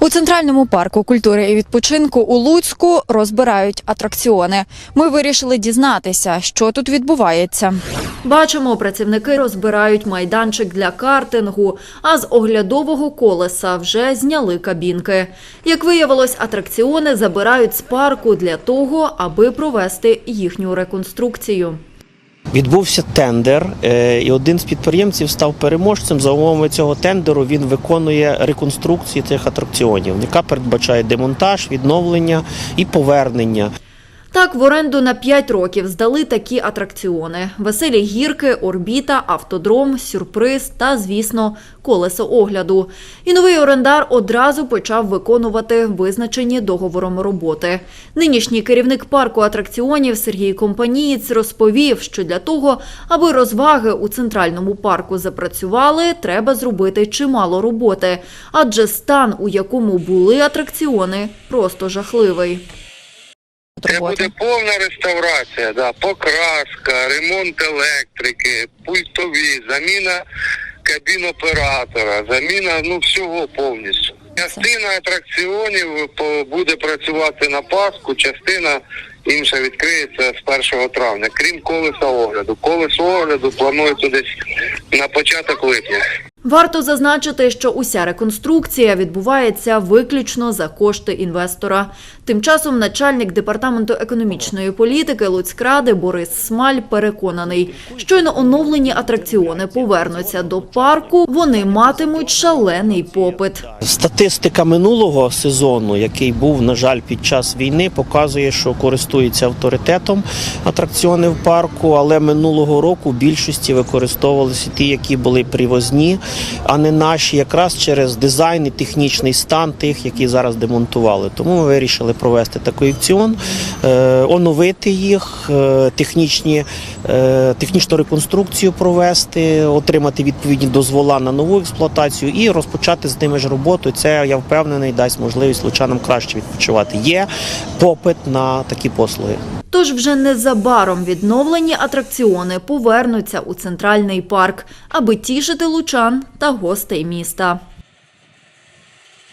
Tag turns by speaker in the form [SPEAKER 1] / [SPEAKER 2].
[SPEAKER 1] У центральному парку культури і відпочинку у Луцьку розбирають атракціони. Ми вирішили дізнатися, що тут відбувається. Бачимо, працівники розбирають майданчик для картингу, а з оглядового колеса вже зняли кабінки. Як виявилось, атракціони забирають з парку для того, аби провести їхню реконструкцію.
[SPEAKER 2] Відбувся тендер, е, і один з підприємців став переможцем. За умовами цього тендеру він виконує реконструкцію цих атракціонів, яка передбачає демонтаж, відновлення і повернення.
[SPEAKER 1] Так, в оренду на 5 років здали такі атракціони: веселі гірки, орбіта, автодром, сюрприз та, звісно, колесо огляду. І новий орендар одразу почав виконувати визначені договором роботи. Нинішній керівник парку атракціонів Сергій Компанієць розповів, що для того, аби розваги у центральному парку запрацювали, треба зробити чимало роботи, адже стан, у якому були атракціони, просто жахливий.
[SPEAKER 3] Це буде повна реставрація, да, покраска, ремонт електрики, пультові, заміна кабін оператора, заміна ну всього повністю. Частина атракціонів буде працювати на Пасху, частина інша відкриється з 1 травня, крім колеса огляду. Колесо огляду планується десь на початок липня.
[SPEAKER 1] Варто зазначити, що уся реконструкція відбувається виключно за кошти інвестора. Тим часом начальник департаменту економічної політики Луцькради Борис Смаль переконаний, щойно оновлені атракціони повернуться до парку, вони матимуть шалений попит.
[SPEAKER 2] Статистика минулого сезону, який був, на жаль, під час війни, показує, що користуються авторитетом атракціони в парку, але минулого року більшості використовувалися ті, які були привозні, а не наші, якраз через дизайн і технічний стан тих, які зараз демонтували. Тому ми вирішили провести такий аукціон, е, оновити їх, е, технічні, е, технічну реконструкцію провести, отримати відповідні дозвола на нову експлуатацію і розпочати з ними ж роботу. Це я впевнений дасть можливість лучанам краще відпочивати. Є попит на такі послуги.
[SPEAKER 1] Тож вже незабаром відновлені атракціони повернуться у центральний парк, аби тішити лучан та гостей міста.